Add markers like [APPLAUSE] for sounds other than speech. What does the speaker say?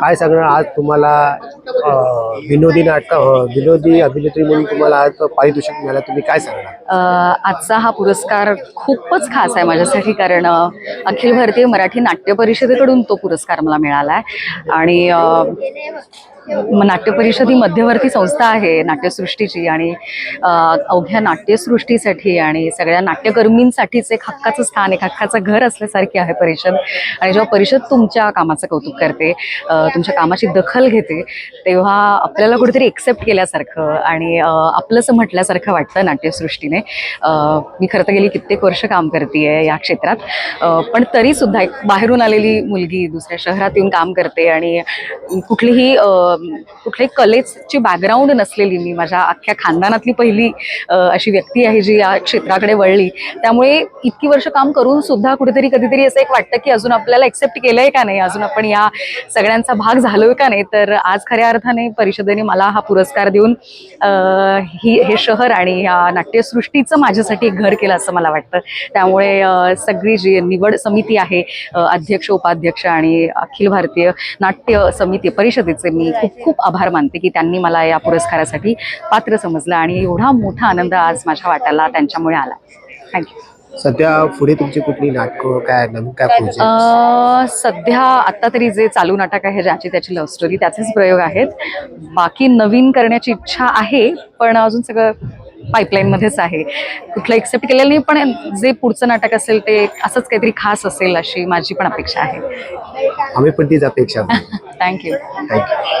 काय सांगणार आज तुम्हाला विनोदी नाटक हो, विनोदी अभिनेत्री म्हणून तुम्हाला आज पारितोषिक मिळालं तुम्ही काय सांगणार? आजचा हा पुरस्कार खूपच खास आहे माझ्यासाठी कारण अखिल भारतीय मराठी नाट्य परिषदेकडून तो पुरस्कार मला मिळाला आहे आणि नाट्य परिषद ही मध्यवर्ती संस्था आहे नाट्यसृष्टीची आणि अवघ्या नाट्यसृष्टीसाठी आणि सगळ्या नाट्यकर्मींसाठीच एक हक्काचं स्थान एक हक्काचं घर असल्यासारखी आहे परिषद. आणि जेव्हा परिषद तुमच्या कामाचं कौतुक करते तुमच्या कामाची दखल घेते तेव्हा आपल्याला कुठेतरी एक्सेप्ट केल्यासारखं आणि आपलंसं म्हटल्यासारखं वाटतं नाट्यसृष्टीने. मी खरं तर गेली कित्येक वर्ष काम करते या क्षेत्रात. पण तरी सुद्धा एक बाहेरून आलेली मुलगी दुसऱ्या शहरात येऊन काम करते आणि कुठलीही कुठल्याही कलेची बॅकग्राऊंड नसलेली मी माझ्या अख्ख्या खानदानातली पहिली अशी व्यक्ती आहे जी या क्षेत्राकडे वळली. त्यामुळे इतकी वर्ष काम करून सुद्धा कुठेतरी कधीतरी असं एक वाटतं की अजून आपल्याला एक्सेप्ट केलंय का नाही? अजून आपण या सगळ्यांचा भाग झालोय का नाही? तर आज खऱ्या अर्थाने परिषदेने मला हा पुरस्कार देऊन ही हे शहर आणि या नाट्यसृष्टीचं माझ्यासाठी एक घर केलं असं मला वाटतं. त्यामुळे सगळी जी निवड समिती आहे अध्यक्ष उपाध्यक्ष आणि अखिल भारतीय नाट्य समिती परिषदेचे मी खूप खूप आभार मानते की त्यांनी मला या पुरस्कारासाठी पात्र समजलं आणि एवढा मोठा आनंद आज माझ्या वाट्याला त्यांच्यामुळे आला. थँक्यू सध्या पुढे तुमची कुठली नाटकं काय नवीन काय प्रोजेक्ट सध्या आत्ता तरी जे चालू नाटक आहे ज्याची त्याची लव्ह स्टोरी त्याचेच प्रयोग आहेत. बाकी नवीन करण्याची इच्छा आहे पण अजून सगळं पाईपलाईनमध्येच आहे. कुठलं एक्सेप्ट केलेलं नाही पण जे पुढचं नाटक असेल ते असंच काहीतरी खास असेल अशी माझी पण अपेक्षा आहे. आम्ही पण तीच अपेक्षा थँक्यू थँक्यू [LAUGHS]